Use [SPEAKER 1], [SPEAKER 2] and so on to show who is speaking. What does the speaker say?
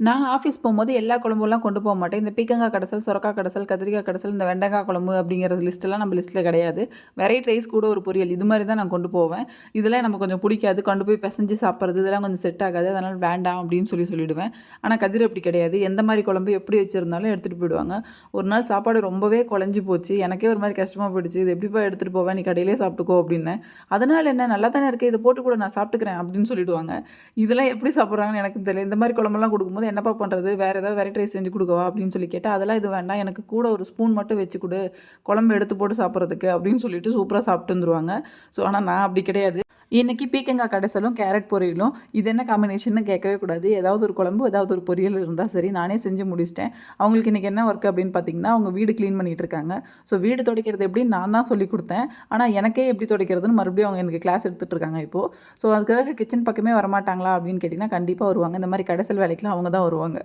[SPEAKER 1] நான் ஆஃபீஸ் போகும்போது எல்லா குழம்புலாம் கொண்டு போக மாட்டேன். இந்த பீக்கங்காய் கடைசல் சுரக்காய் கடைசல் கத்திரிக்காய் கடைசல் இந்த வெண்டைக்காய் குழம்பு அப்படிங்கிற லிஸ்ட்டெல்லாம் நம்ம லிஸ்ட்டில் கிடையாது. வெரைட்டி ரைஸ் கூட ஒரு பொரியல். இது மாதிரி தான் நான் கொண்டு போவேன். இதெல்லாம் நமக்கு கொஞ்சம் பிடிக்காது. கொண்டு போய் பிசைஞ்சு சாப்பிட்றது இதெல்லாம் கொஞ்சம் செட் ஆகாது. அதனால் வேண்டாம் அப்படின்னு சொல்லி சொல்லிவிடுவேன் ஆனால் கதிர் அப்படி கிடையாது. எந்த மாதிரி குழம்பு எப்படி வச்சுருந்தாலும் எடுத்துகிட்டு போயிடுவாங்க. ஒரு நாள் சாப்பாடு ரொம்பவே குழஞ்சி போச்சு. எனக்கே ஒரு மாதிரி கஷ்டமாக போயிடுச்சு. இது எப்படிப்பா எடுத்துகிட்டு போவேன் நீ கடையிலே சாப்பிட்டுக்கோ அப்படின்னு. அதனால் என்ன? நல்லா தானே இருக்குது இதை போட்டு கூட நான் சாப்பிட்டுக்கிறேன் அப்படின்னு சொல்லிவிடுவாங்க இதெல்லாம் எப்படி சாப்பிட்றாங்கன்னு எனக்கு தெரியல. இந்த மாதிரி குழம்பெல்லாம் கொடுக்கும்போது என்னப்பா பண்ணுறது வேறு ஏதாவது வெரைட்டி ரைஸ் செஞ்சு கொடுக்கவா? அப்படின்னு சொல்லி கேட்டால் அதெல்லாம் இது வேண்டாம். எனக்கு கூட ஒரு ஸ்பூன் மட்டும் வச்சு கொடு. குழம்பு எடுத்து போட்டு சாப்பிட்றதுக்கு அப்படின்னு சொல்லிட்டு சூப்பராக சாப்பிட்டு வந்துருவாங்க. ஸோ ஆனால் நான் அப்படி கிடையாது. இன்றைக்கி பீக்கங்காய் கடைசலும் கேரட் பொரியலும். இது என்ன காம்பினேஷன்னு கேட்கவே கூடாது. ஏதாவது ஒரு குழம்பு ஏதாவது ஒரு பொரியல் இருந்தால் சரி நானே செஞ்சு முடிச்சிட்டேன். அவங்களுக்கு இன்றைக்கி என்ன ஒர்க் அப்படின்னு பார்த்தீங்கன்னா அவங்க வீடு க்ளீன் பண்ணிகிட்டு இருக்காங்க ஸோ வீடு துடைக்கிறது எப்படின்னு நான் தான் சொல்லி கொடுத்தேன். ஆனால் எனக்கே எப்படி துடைக்கிறதுன்னு மறுபடியும் அவங்க எனக்கு கிளாஸ் எடுத்துகிட்டு இருக்காங்க இப்போது ஸோ அதுக்காக கிச்சன் பக்கமே வரமாட்டாங்களா அப்படின்னு கேட்டிங்கன்னா கண்டிப்பாக வருவாங்க. இந்த மாதிரி கடைசல் வேலைக்கெலாம் அவங்க தான் வருவாங்க.